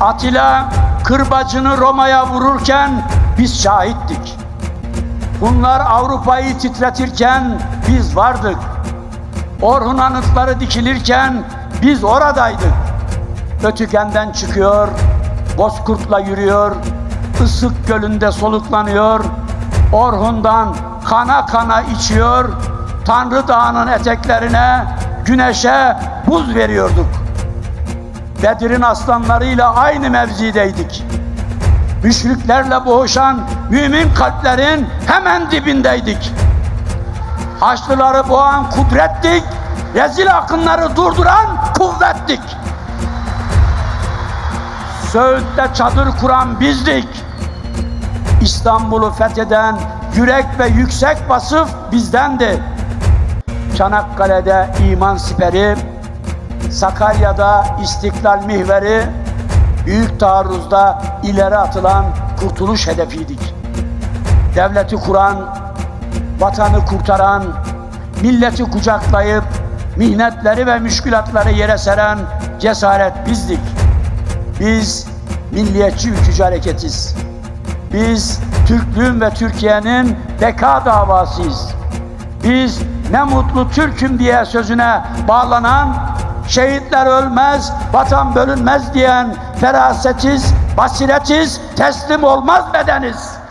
Atilla kırbacını Roma'ya vururken biz şahittik. Bunlar Avrupa'yı titretirken biz vardık. Orhun anıtları dikilirken biz oradaydık. Ötükenden çıkıyor, Bozkurt'la yürüyor, Isık Gölü'nde soluklanıyor, Orhun'dan kana kana içiyor, Tanrı Dağı'nın eteklerine, güneşe buz veriyorduk. Bedir'in aslanlarıyla aynı mevzideydik. Müşriklerle boğuşan mümin kalplerin hemen dibindeydik. Haçlıları boğan kudrettik, rezil akınları durduran kuvvettik. Söğüt'te çadır kuran bizdik. İstanbul'u fetheden yürek ve yüksek vasıf bizdendi. Çanakkale'de iman siperi, Sakarya'da istiklal mihveri, büyük taarruzda ileri atılan kurtuluş hedefiydik. Devleti kuran, vatanı kurtaran, milleti kucaklayıp mihnetleri ve müşkülatları yere seren cesaret bizdik. Biz milliyetçi ülkücü hareketiz. Biz Türklüğün ve Türkiye'nin beka davasıyız. Biz ne mutlu Türk'üm diye sözüne bağlanan, şehitler ölmez, vatan bölünmez diyen ferasetiz, basiretiz, teslim olmaz bedeniz.